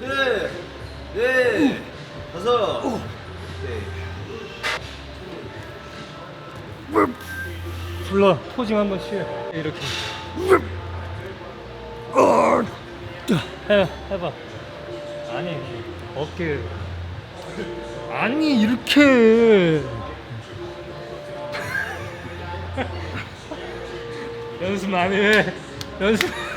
셋, 넷, 다섯. 네. 불러. 포징 한번 취해. 이렇게. 해, 해봐. 아니 어깨. 아니 이렇게. 연습 많이 해. 연습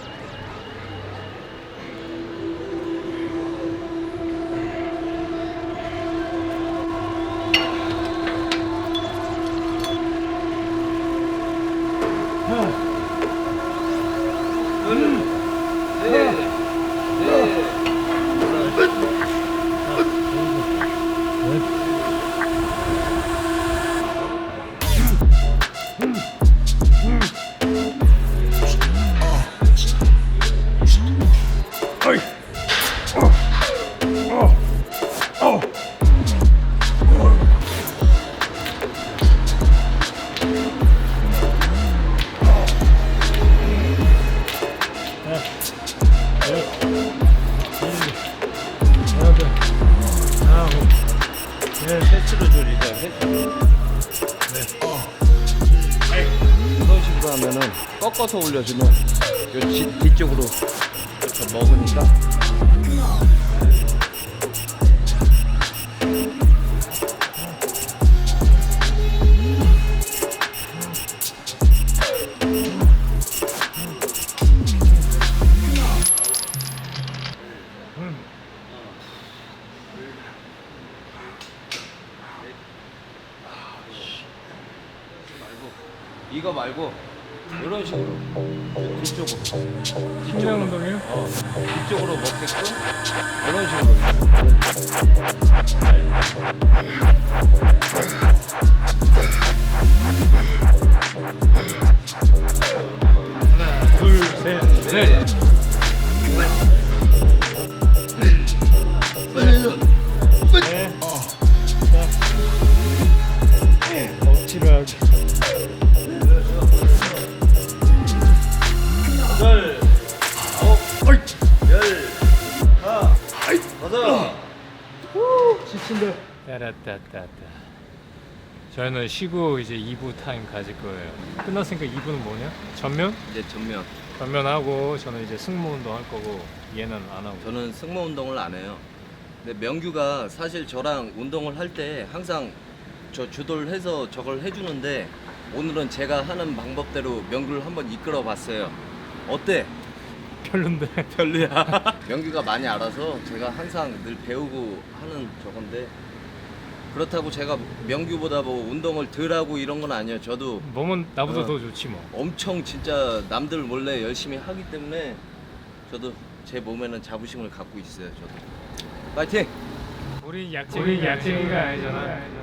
넷, 이자, 패스로. 이런 식으로 하면은 꺾어서 올려주면 요 뒤, 뒤쪽으로 이렇게 먹으니까 이거 말고 이런 식으로. 뒤쪽으로. 심장 운동이요? 어, 뒤쪽으로 먹게끔 이런 식으로. 둘셋넷 지친다 따라따따따 저희는 쉬고 이제 2부 타임 가질 거예요 끝났으니까 2부는 뭐냐? 전면? 이제 전면 전면하고 저는 이제 승모 운동 할 거고 얘는 안 하고 저는 승모 운동을 안 해요. 근데 명규가 사실 저랑 운동을 할 때 항상 저 주도를 해서 저걸 해주는데 오늘은 제가 하는 방법대로 명규를 한번 이끌어 봤어요. 어때? 별론데 별로야. 명규가 많이 알아서 제가 항상 늘 배우고 하는 저건데 그렇다고 제가 명규보다 뭐 운동을 덜 하고 이런 건 아니에요. 저도 몸은 나보다 어. 더 좋지 뭐 엄청 진짜 남들 몰래 열심히 하기 때문에 저도 제 몸에는 자부심을 갖고 있어요. 저도. 파이팅! 우리 약쟁이 우리 약쟁이가 아니잖아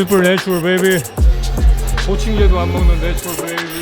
내추럴 베이비 보충제도 안 먹는 내추럴 베이비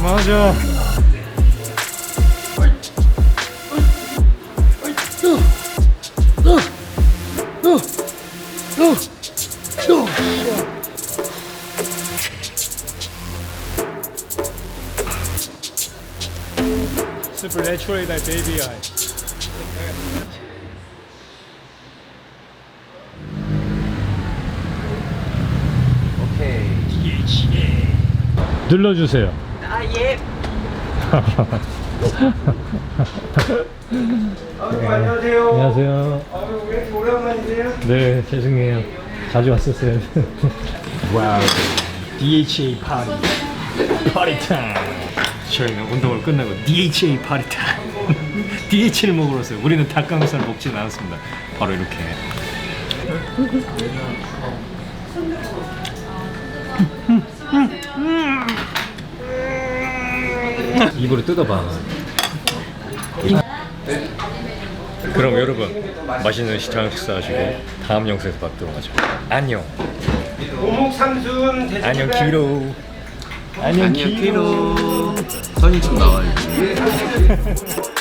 그만하자. Supernaturally thy baby eye. 오케이. 눌러주세요. 아 예. 안녕하세요. 안녕하세요. 왜 이렇게 오랜만이세요? 네, 죄송해요. 자주 왔었어요. 와우. DHA 파티. 파티 타임. 저희는 운동을 끝나고 DHA 파티 타임. DHA를 먹으러 왔어요. 우리는 닭가슴살 먹지는 않았습니다. 바로 이렇게. 입으로 뜯어봐. 그럼 여러분 맛있는 시장 식사하시고 다음 영상에서 뵙도록 하죠. 안녕. 오목 삼순 돼지 안녕 키로. 안녕 키로. 선이 좀 나와요.